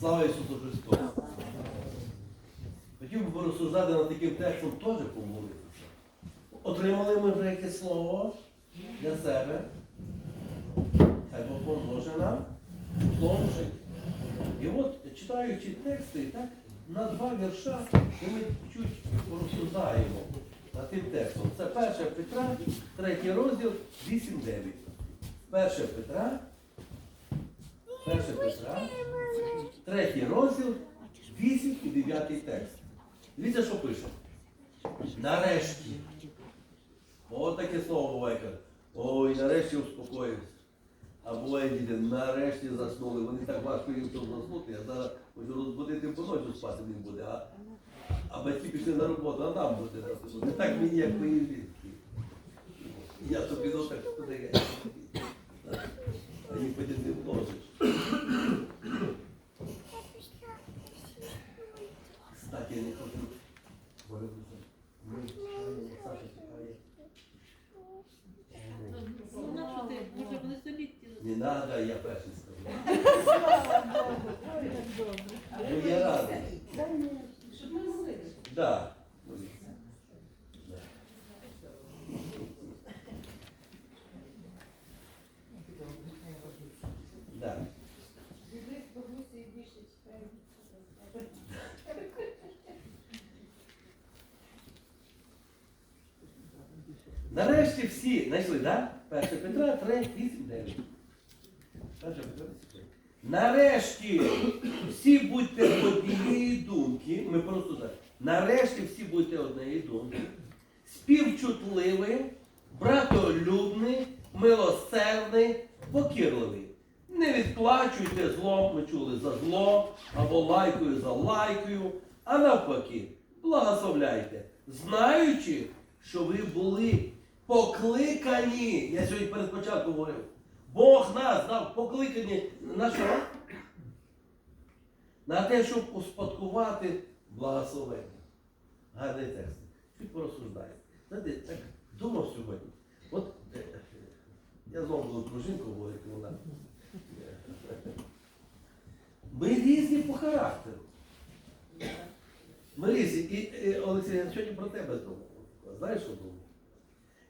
Слава Ісусу Христу! Хотів би порозсуждати над таким текстом теж помолитися. Отримали ми вже якесь слово для себе. Хай Бог поможе нам тому. І от, читаючи тексти, так, на два вірша ми чуть порозсуждаємо над тим текстом. Це 1 Петра, 3 розділ, 8-9. 1 Петра, 1 Петра, 3 розділ, 8 і 9 текст. Дивіться, що пише. Нарешті. О, таке слово буває. Ой, нарешті успокоївся. А буває діти, нарешті заснули. Вони так важко їм тут заснути. Я зараз хочу розбудити по ночі спати не буде. А, а батьки пішли на роботу, а нам буде заснути. Так мені, як мої дітки. Я тобі так туди. А їх потім не. Кстати, я не хочу. Ми чекаємо, Саша чекає. Ну, що ти, може, вони собі ті- Не надо, я перший скажу. Ну я радий. Щоб ми. Да. Да. Нарешті всі знайшли, так? Да? 1 Петра 3, 8, 9. 1 Петра 8. Нарешті всі будьте однієї думки. Ми просто так. Нарешті всі будьте однієї думки. Співчутливі, братолюбні, милосердні, покірливі. Не відплачуйте злом, ми чули за зло, або лайкою за лайкою, а навпаки, благословляйте, знаючи, що ви були покликані. Я сьогодні перед початком говорив. Бог нас дав покликані на що? На те, щоб успадкувати благословення. Гарний текст. Чуть порозсуждаю. Знаєте, так думав сьогодні. От е, я знову буду про жінку говорити, вона. Ми різні по характеру. Ми різні. І, і Олексій, я сьогодні про тебе думав. Знаєш, що думав?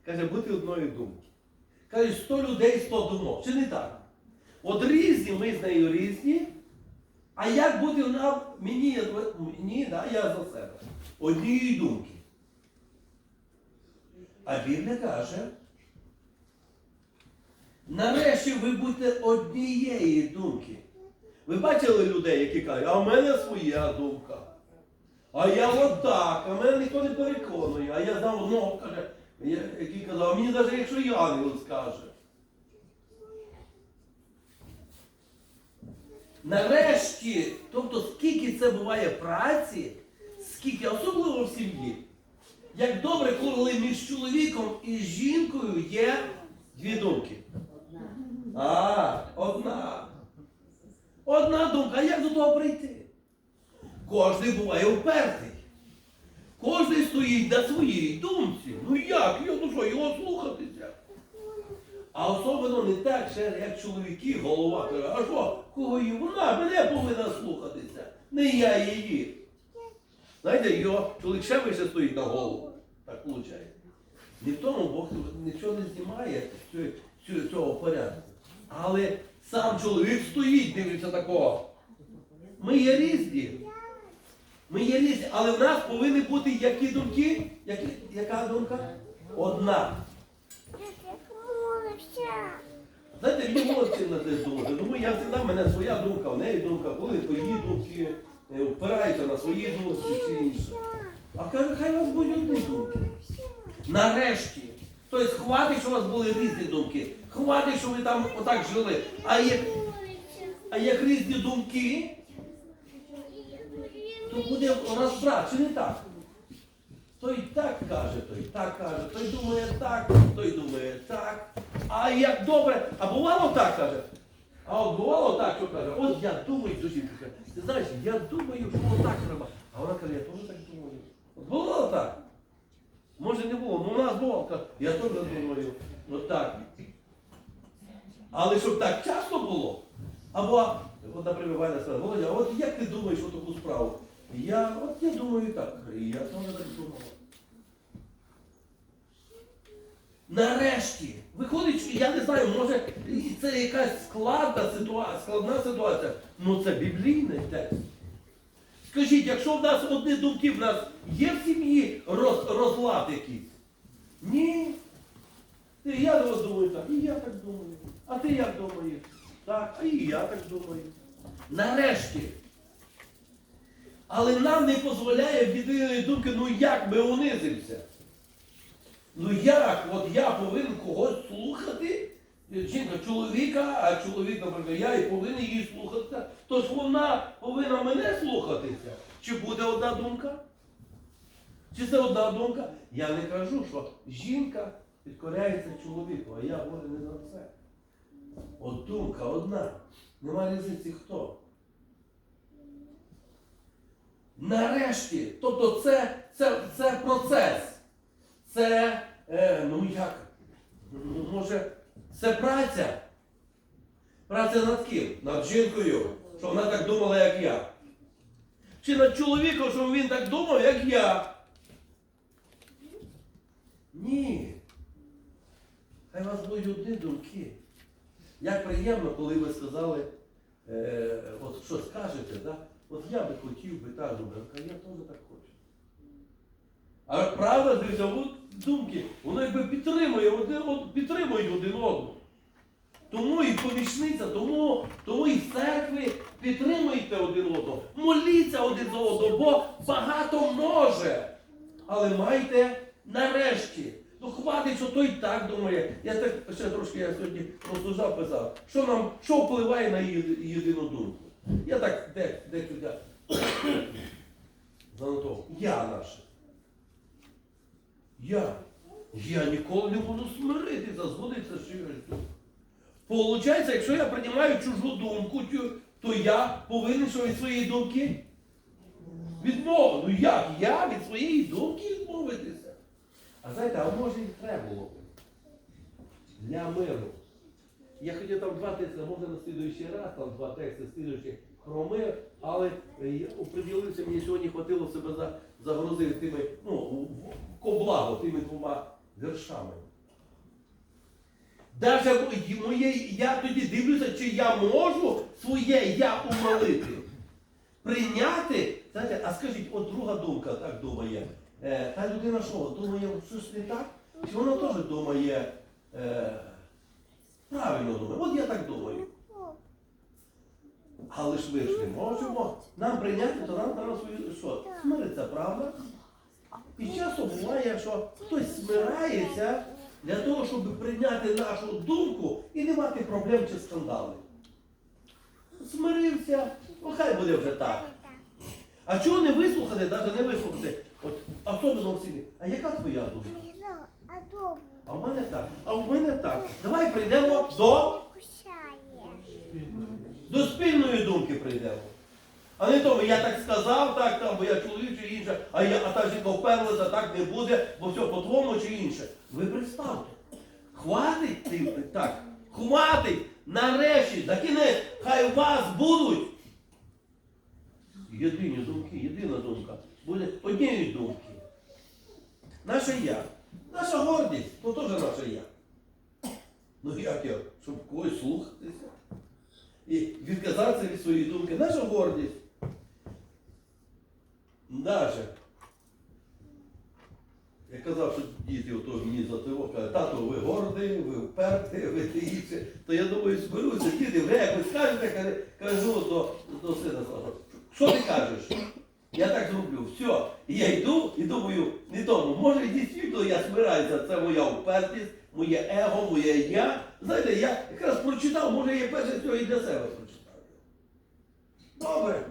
Каже, бути одної думки. Каже, 100 людей, 100 думок. Чи не так? От різні, ми з нею різні. А як бути нам, мені, мені да, я за себе. Однієї думки. А Біблія каже, нарешті ви будете однієї думки. Ви бачили людей, які кажуть, а в мене своя думка. А я отак, а мене ніхто не переконує. А я одного, каже, який казав, мені навіть якщо і ангел скаже. Нарешті, тобто скільки це буває праці, скільки, особливо в сім'ї. Як добре, коли між чоловіком і жінкою є дві думки. А, одна. Одна думка. А як до того прийти? Кожний буває впертий. Кожний стоїть на своїй думці. Ну як? Ну що, його слухатися? А особливо не так, ще як чоловіки, голова каже, а що, кого її? Вона мене повинна слухатися, не я її. Знаєте, його чоловік ще вище стоїть на голову. Так виходить. Ні в тому Бог нічого не знімає цього порядку. Але сам чоловік стоїть, дивиться такого. Ми є різні. Ми є різні, але в нас повинні бути які думки? Які, яка думка? Одна. Знаєте, мені молодці на це думати. Тому я завжди, в мене своя думка, в неї думка, коли твої думки е, впираються на свої думки чи інше. А каже, хай у вас будуть одні думки. Нарешті. Тобто хватить, що у вас були різні думки. Хватить, що ви там отак жили. А як, а як різні думки, то буде розбрат, чи не так? Той так каже, той так каже, той думає так, той думає так. А як добре, а бувало так каже. А от бувало так, що каже, от я думаю, до каже, ти знаєш, я думаю, що отак треба. А вона каже, я теж так думаю. От бувало так. Може не було, ну у нас було, каже, я теж думаю, от так. Але щоб так часто було, або От, наприклад, Валя сказала, Володя, от як ти думаєш про таку справу? Я, от я думаю так, і я теж так думав. Нарешті, виходить, я не знаю, може це якась складна ситуація, складна ситуація, ну це біблійний текст. Скажіть, якщо в нас одні думки, в нас є в сім'ї роз, розлад якийсь? Ні. Я думаю так, і я так думаю. А ти як думаєш? Так, а і я так думаю. Нарешті. Але нам не дозволяє від думки, ну як ми унизимося. Ну як? От я повинен когось слухати? Жінка чоловіка, а чоловік, наприклад, я і повинен її слухати. Тож вона повинна мене слухатися. Чи буде одна думка? Чи це одна думка? Я не кажу, що жінка підкоряється чоловіку, а я говорю не за це. От думка одна. Нема різниці хто. Нарешті, тобто це, це, це процес. Це, е, ну як, ну, може, це праця. Праця над ким? Над жінкою, щоб вона так думала, як я. Чи над чоловіком, щоб він так думав, як я. Ні. Хай у вас будуть одні думки. Як приємно, коли ви сказали, е, от що скажете, да? От я би хотів би так а я теж так хочу. А правда, думки, воно якби підтримує, один, од- підтримують один одного. Тому і помічниця, тому, тому і церкві підтримуйте один одного, моліться один за одного, бо багато може. Але майте нарешті. Ну хватить, що той так думає. Я так ще трошки я сьогодні розсуждав, писав, що нам, що впливає на єди- єдину думку. Я так де, декілька занотував. Я наше. Я. Я ніколи не буду смиритися, згодитися чиюсь думкою. Получається, якщо я приймаю чужу думку, то я повинен що від своєї думки відмовити. Ну як? Я від своєї думки відмовитися. А знаєте, а може і треба було б для миру. Я хотів там два тексти, може на слідуючий раз, там два тексти слідуючі про мир, але е, оприділився, мені сьогодні хватило себе за, загрузити тими, ну, коблаго, тими двома віршами. Даже моє, я тоді дивлюся, чи я можу своє я умолити. Прийняти, знаєте, а скажіть, от друга думка так думає. Е, та людина що, думає, щось не так? Чи вона теж думає, е, правильно думає? От я так думаю. Але ж ми ж не можемо. Нам прийняти, то нам треба свою що? Смириться, правда? І часто буває, що хтось смирається для того, щоб прийняти нашу думку і не мати проблем чи скандалів. Смирився, ну хай буде вже так. А чого не вислухати, навіть не вислухати? От особливо в селі. А яка твоя думка? А в мене так. А в мене так. Давай прийдемо до, до спільної думки прийдемо. А не тому, я так сказав, так, там, бо я чоловік чи інше, а, я, а та жінка вперлася, так не буде, бо все по-твому чи інше. Ви представте. Хватить тим, так, хватить, нарешті, на кінець, хай у вас будуть. Єдині думки, єдина думка. Буде однієї думки. Наше я. Наша гордість, то теж наше я. Ну як я, щоб когось слухатися? І відказатися від своєї думки. Наша гордість. Даже. Я казав, що діти ото мені за того кажуть, тато, ви гордий, ви вперті, ви те. То я думаю, зберуся, діти, ви якось скажете, кажу до, до сина. Що ти кажеш? Я так зроблю, все. І я йду і думаю, не тому, може і дійсно я смираюся, це моя впертість, моє его, моє я. Знаєте, я якраз прочитав, може я перше цього і для себе прочитав. Добре.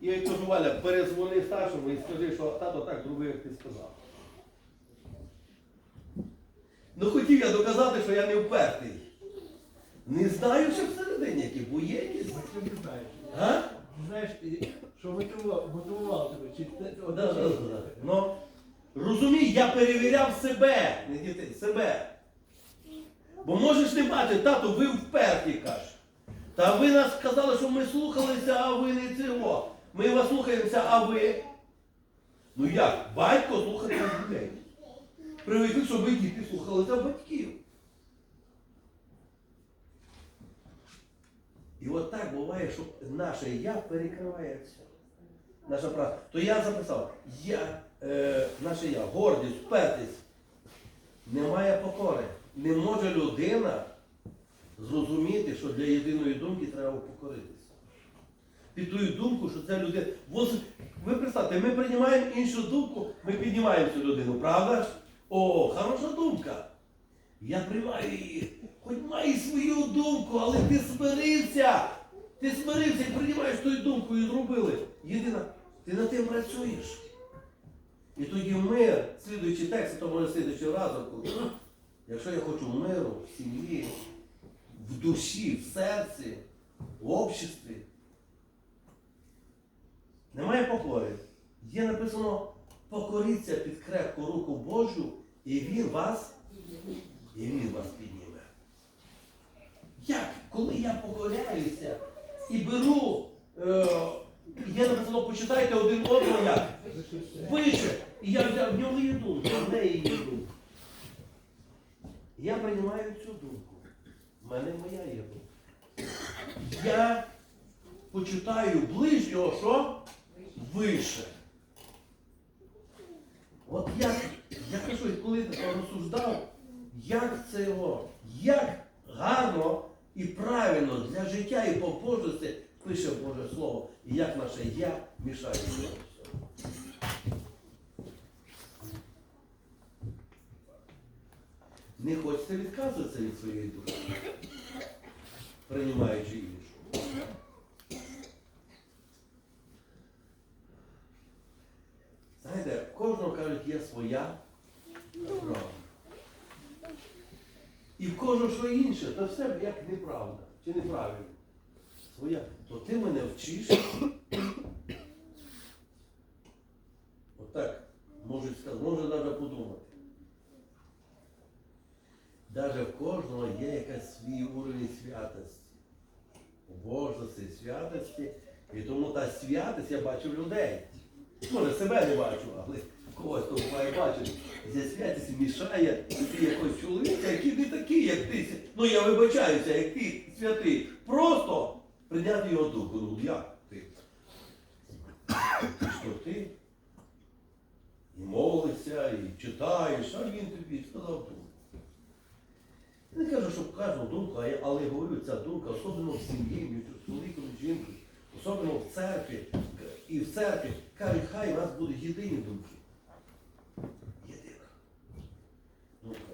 І я кажу, Валя, перезвони старшому і скажи, що тато так зробив, як ти сказав. Ну хотів я доказати, що я не впертий. Не знаю, що всередині які, бо є якісь. Не знаєш. Що мотивував, мотивував тебе, чи те- Да, да, да, да. Ну, розумій, я перевіряв себе, не дітей, себе. Бо можеш не бачити, тато, ви вперті каже. Та ви нас сказали, що ми слухалися, а ви не цього. Ми вас слухаємося, а ви. Ну як? Батько слухається дітей. Привикли, щоб ви діти слухалися батьків. І от так буває, що наше я перекриває все. Наша правда. То я записав, я, е, наше я, гордість, впертість. Немає покори. Не може людина зрозуміти, що для єдиної думки треба покоритися. Під тою думку, що це людина. Ви представте, ми приймаємо іншу думку, ми піднімаємо цю людину, правда? О, хороша думка. Я приймаю її. Хоч має свою думку, але ти смирився. Ти смирився і приймаєш ту думку і зробили. Єдина, ти над тим працюєш. І тоді мир, слідуючи текст, то може слідуючий разом, коли, якщо я хочу миру в сім'ї, в душі, в серці, в обществі, немає покори. Є написано покоріться під крепку руку Божу, і він вас, і він вас підніме. Як? Коли я покоряюся і беру, е, є написано, почитайте один одного як? Вище. І я взяв в нього є думка, в неї є думка. Я приймаю цю думку. В мене моя є думка. Я почитаю ближнього, що? Вище. От я, я кажу, коли розсуждав, як це його, як гарно і правильно для життя і побожності пише Боже Слово, і як наше я мішає всьому. Не хочете відказуватися від своєї душі, приймаючи іншу. Знаєте, кожного кажуть, є своя правда. І в кожного що інше, то все як неправда чи неправильно. Своя. То ти мене вчиш. Отак, можуть сказати, може навіть подумати. Даже в кожного є якась свій уровень святості. Божості, святості. І тому та святість я бачу в людей. Може, себе не бачу, але когось то має бачити. Ця святість мішає якогось чоловіка, який не такий, як ти. Ну я вибачаюся, як ти святий. Просто прийняти його духу. Ну як ти? Що ти? І молишся, і читаєш, а він тобі сказав думку. Не кажу, щоб кожну думку, а але говорю, ця думка, особливо в сім'ї, між чоловіком і жінкою, особливо в церкві. І в церкві кажуть, хай у нас будуть єдині думки. Єдина. Думка.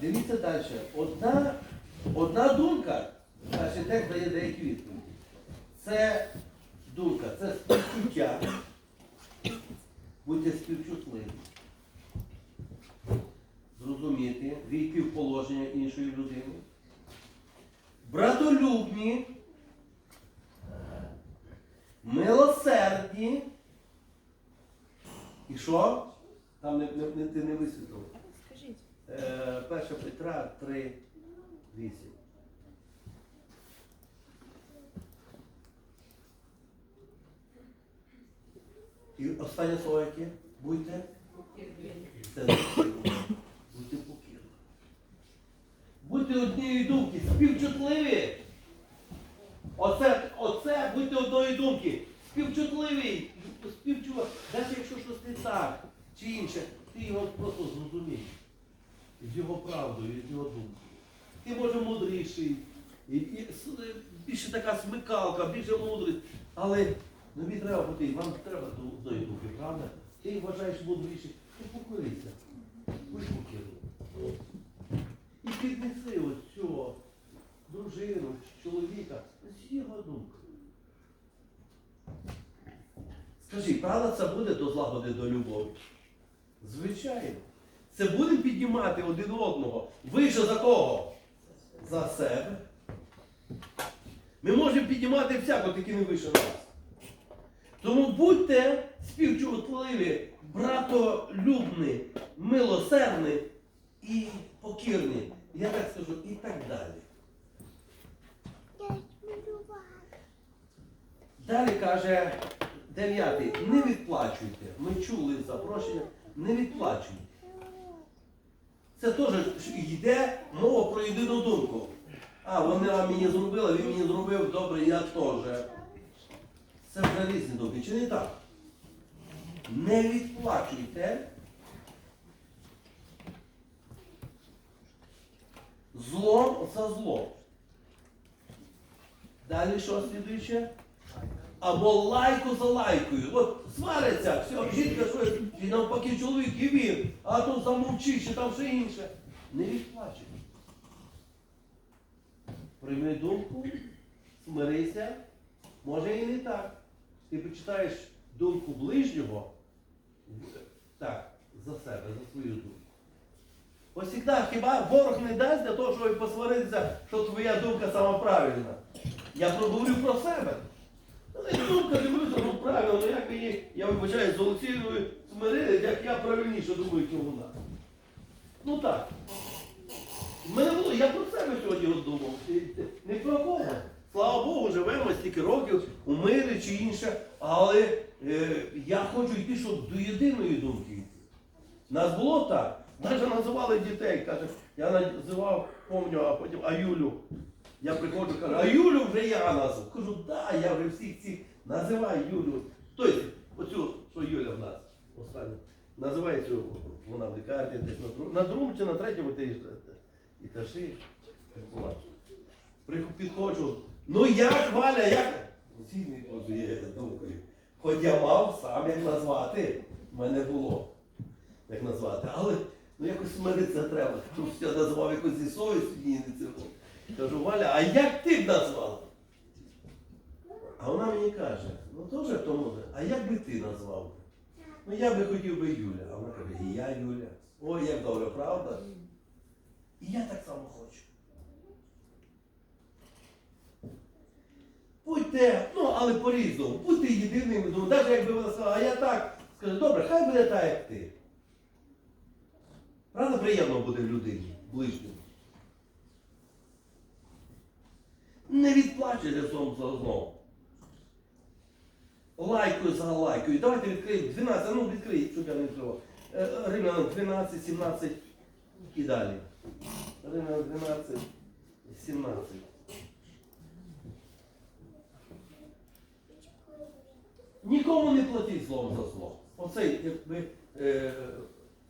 Дивіться далі. Одна, одна думка, перший текст дає деякі відповіді. Це думка, це співчуття. Будьте співчутливі. Зрозуміти, війти в положення іншої людини. Братолюбні, милосердні. І що? Там не, не, не, ти не висвітлив. Скажіть. Е, 1 Петра 3, 8. І останнє слово яке? Будьте. Це. Будьте покірливі. Будьте однієї думки, співчутливі. Оце, оце будьте одної думки. Співчутливі. Співчува. Навіть якщо щось не так чи інше, ти його просто зрозумієш з його правдою, з його думкою. Ти може мудріший, і, і с- більше така смикалка, більше мудрість. Але тобі треба бути, вам треба до одної думки, правда? Ти вважаєш мудріший, ти покорися. Будь покірливий. І піднеси ось цього дружину, чоловіка з його думкою. Скажи, правда це буде до злагоди до любові? Звичайно. Це будемо піднімати один одного. Вище за кого? За себе. Ми можемо піднімати всяко, тільки не вище нас. Тому будьте співчутливі, братолюбні, милосердні і покірні. Я так скажу, і так далі. Далі каже дев'ятий, не відплачуйте. Ми чули запрошення, не відплачуйте. Це теж йде мова про єдину думку. А, вони мені зробили, він мені зробив, добре, я теж. Це вже різні думки, чи не так? Не відплачуйте злом за злом. Далі що слідуюче? Або лайку за лайкою. От свариться, все, жінка щось, і навпаки чоловік, і він, а тут замовчи, чи там все інше. Не відплачуй. Прийми думку, смирися, може і не так. Ти почитаєш думку ближнього, так, за себе, за свою думку. Ось завжди, хіба ворог не дасть для того, щоб посваритися, що твоя думка сама правильна. Я проговорю про себе. Думка дивлюся, ну правильно, ну як мені, я вибачаю, з Олексією смирили, як я правильніше думаю, чим вона. Ну так. Мене було, я про себе сьогодні думав. Не про кого. Слава Богу, живемо стільки років у мирі чи інше, але е, я хочу йти, щоб до єдиної думки йти. Нас було так. Навіть називали дітей, каже, я називав, помню, а потім Аюлю. Я приходжу, кажу, а Юлю вже я назвав. Кажу, да, я вже всіх цих називаю Юлю. Тобто, оцю, що Юля в нас остання. Називає цю, вона в лікарні, десь на другому, на другому чи на третьому ти етажі. була. Приход- Підходжу. Ну як, Валя, як? Цінний теж є думкою. Хоч я мав сам як назвати, в мене було. Як назвати. Але ну якось смиритися треба. Щоб я назвав якось зі совістю, ні, не це. Кажу, Валя, а як ти б назвав? А вона мені каже, ну теж тому, а як би ти назвав? Ну я би хотів би Юля. А вона каже, і я Юля. Ой, як добре, правда? І я так само хочу. Будьте, ну, але по-різному, будьте єдиними, навіть якби вона сказала, а я так, скаже, добре, хай буде так, як ти. Правда, приємно буде людині, ближньому. Не відплачуйте злом за злом. Лайкою за лайкою. Давайте відкриємо 12, ну відкрий, щоб я не відкривав. Е, Римлянам 12, 17 і далі. Римлянам 12, 17. Нікому не платіть злом за зло. Оцей, якби е,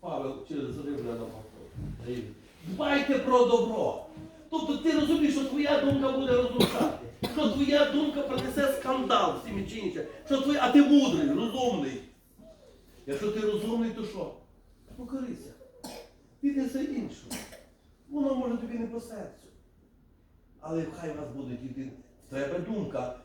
Павел через Римлянам дає. Дбайте про добро. Тобто ти розумієш, що твоя думка буде розрушати, що твоя думка принесе скандал всім чи інше, що твоя, а ти мудрий, розумний. Якщо ти розумний, то що? Покорися. Піднеси іншу. Воно може тобі не по серцю. Але хай вас буде єдине. В тебе думка.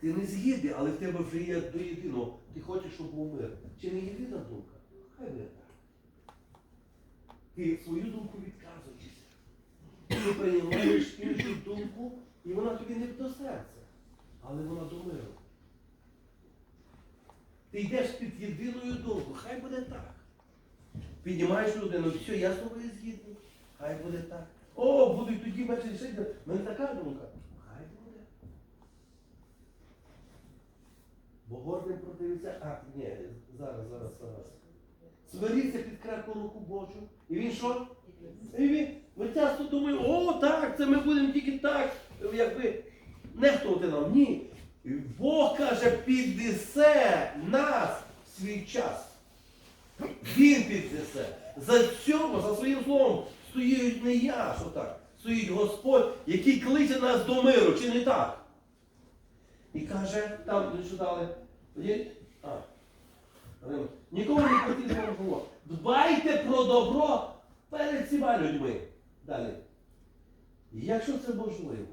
Ти не згідний, але в тебе вже є до єдиного. Ти хочеш, щоб був мир. Чи не єдина думка? Хай буде так. Ти свою думку відказуєшся. Ти приймаєш іншу думку, і вона тобі не до серця, але вона до миру. Ти йдеш під єдиною думкою, хай буде так. Піднімаєш людину, все, я з тобою згідний, хай буде так. О, будуть тоді бачити, ще. В мене така думка. Хай буде. Бо гордим противиться. А, ні, зараз, зараз, зараз. Сваріться під крепку руку Божу. І він що? І він, ми часто думаємо, о, так, це ми будемо тільки так, якби нехтувати нам. Ні. Бог каже, піднесе нас в свій час. Він піднесе. За цьому, за своїм словом, стоїть не я, що так. Стоїть Господь, який кличе нас до миру, чи не так? І каже, там що дали. А, Нікому не потрібно було. Дбайте про добро перед всіма людьми. Далі. Якщо це можливо,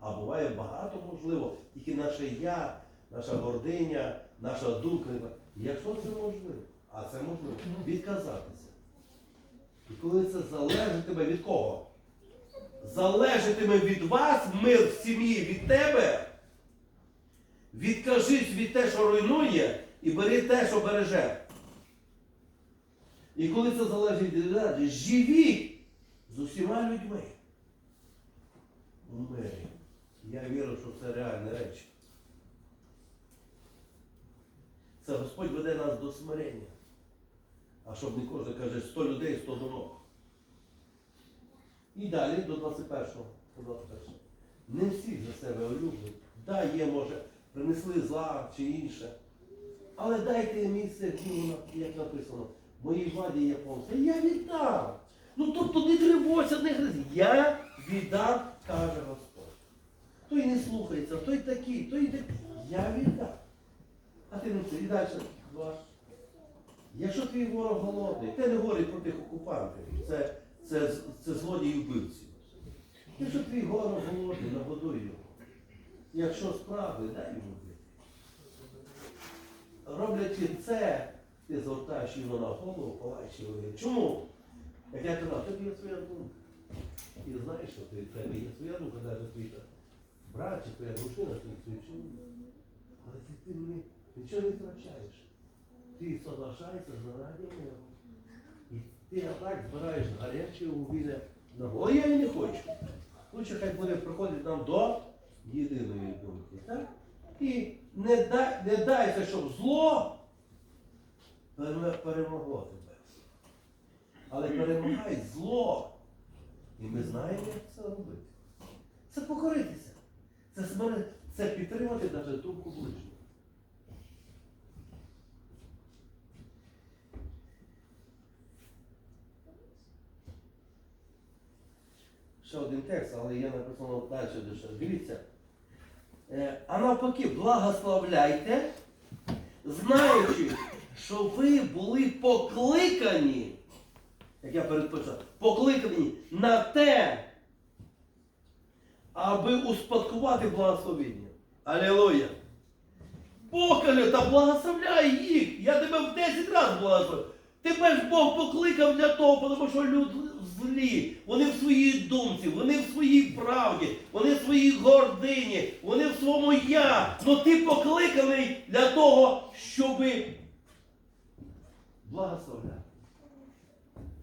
а буває багато можливо, тільки наше я, наша гординя, наша думка. Якщо це можливо, а це можливо, відказатися. І коли це залежатиме від кого? Залежатиме від вас мир в сім'ї, від тебе. Відкажись від те, що руйнує, і бери те, що береже. І коли це залежить від людей, живіть з усіма людьми. У мирі. Я вірю, що це реальні речі. Це Господь веде нас до смирення. А щоб не кожен каже 100 людей, 100 думок. І далі до 21-го. До 21-го. Не всі за себе улюблені. Да, є, може, принесли зла чи інше. Але дайте місце, як написано, в моїй владі є помста. Я віддам. Ну тобто не тривожся, не гризи. Я віддам, каже Господь. Той не слухається, той такий, той такий. Я віддам. А ти. І далі. Ваш. Якщо твій ворог голодний, те не говорить про тих окупантів. Це, це, це злодії вбивці. Якщо твій ворог голодний, нагодуй його. Якщо справи, дай йому бити. Роблячи це, ти згортаєш його на голову, ховаєш його. Чому? Як я казав, тобі є своя думка. І знаєш, що ти, тебе є своя думка, навіть твій брат чи твоя дружина, ти твій чоловік. Але ти, ти нічого не втрачаєш. Ти соглашаєшся заради миру. І ти так збираєш гаряче вугілля на голову. Я і не хочу. Лучше хай буде приходити нам до єдиної думки. Так? І не, дай, не дайся, щоб зло пере- перемогло. Але перемагай зло. І ми знаємо, як це робити. Це покоритися. Це, смири- це підтримати навіть думку ближнього. Ще один текст, але є написано далі дещо. Дивіться. Е, А навпаки, благословляйте, знаючи, що ви були покликані, як я передписав, покликані на те, аби успадкувати благословення. Алілуя! Бог каже, та благословляй їх. Я тебе в 10 разів благословив. Тебе ж Бог покликав для того, тому що люди злі. Вони в своїй думці, вони в своїй правді, вони в своїй гордині, вони в своєму я. Ну ти покликаний для того, щоби благословляти.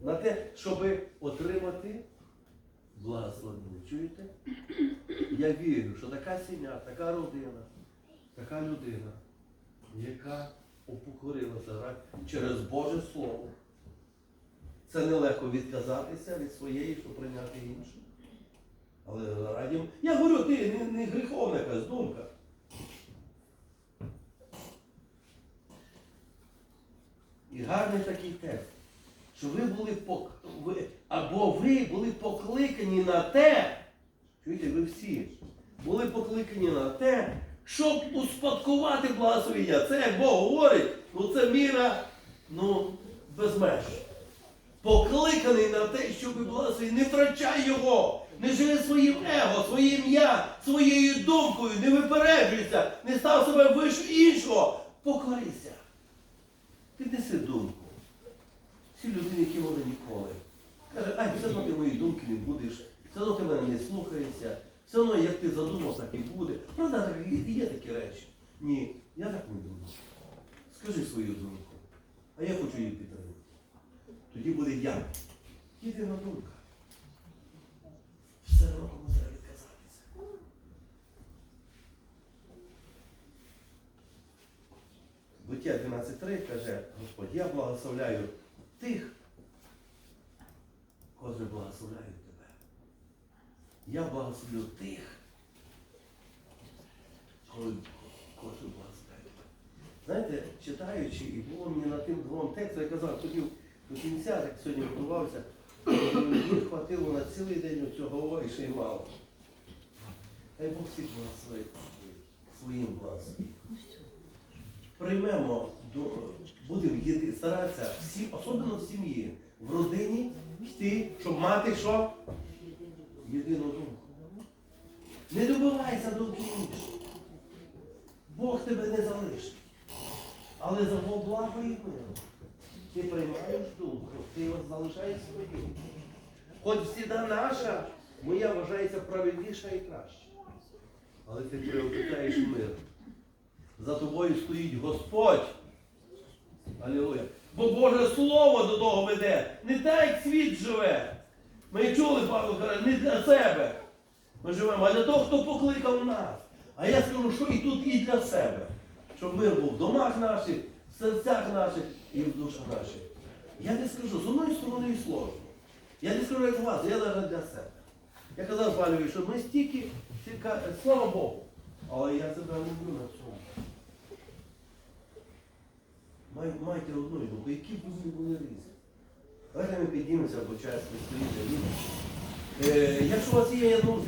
На те, щоби отримати благословення. Чуєте? Я вірю, що така сім'я, така родина, така людина, яка упокорилася через Боже Слово. Це нелегко відказатися від своєї, щоб прийняти іншу. Але раді. Я говорю, ти не, не гріховна якась думка. І гарний такий текст, що ви були пок... ви... або ви були покликані на те, чуєте, ви всі були покликані на те, щоб успадкувати благословення. Це як Бог говорить, ну це міра ну, без меж. Покликаний на те, щоб благословення. Не втрачай його, не живи своїм его, своїм я, своєю думкою, не випереджуйся, не став себе вище іншого. Покорися. Піднеси думку. Всі людини, які вони ніколи. Каже, ай, все одно ти моєї думки не будеш, все одно ти мене не слухаєшся, все одно як ти задумав, так і буде. Правда, є такі речі. Ні, я так не думаю. Скажи свою думку. А я хочу її підтримати. Тоді буде я. Єдина думка. Все одно комусь треба відказатися. Буття 12.3 каже Господь, я благословляю тих, котрі благословляють тебе. Я благословлю тих, котрі благословляють тебе. Знаєте, читаючи, і було мені над тим двом текстом, я казав, хотів до кінця, так сьогодні готувався, мені хватило на цілий день цього і ще й мало. Хай Бог всіх благословить своїм благословенням приймемо, до, будемо єди, старатися всі, особливо в сім'ї, в родині, йти, щоб мати що? Єдину думку. Не добивайся думки інших. Бог тебе не залишить. Але за Бог благо і миру. Ти приймаєш думку, ти його залишаєш свою. Хоч всіда наша, моя вважається правильніша і краща. Але ти приобретаєш мир За тобою стоїть Господь. Алілуя. Бо Боже Слово до того веде. Не так, як світ живе. Ми чули, Павло каже, не для себе. Ми живемо, а для того, хто покликав нас. А я скажу, що і тут, і для себе. Щоб мир був в домах наших, в серцях наших і в душах наших. Я не скажу, з одної сторони і сложно. Я не скажу, як вас, я навіть для себе. Я казав Павлові, що ми стільки, тільки, слава Богу, але я себе люблю на цьому. Майте одну думку, які б вони були різні. Давайте ми піднімемося, бо час не стоїть. Е, якщо у вас є, я думаю,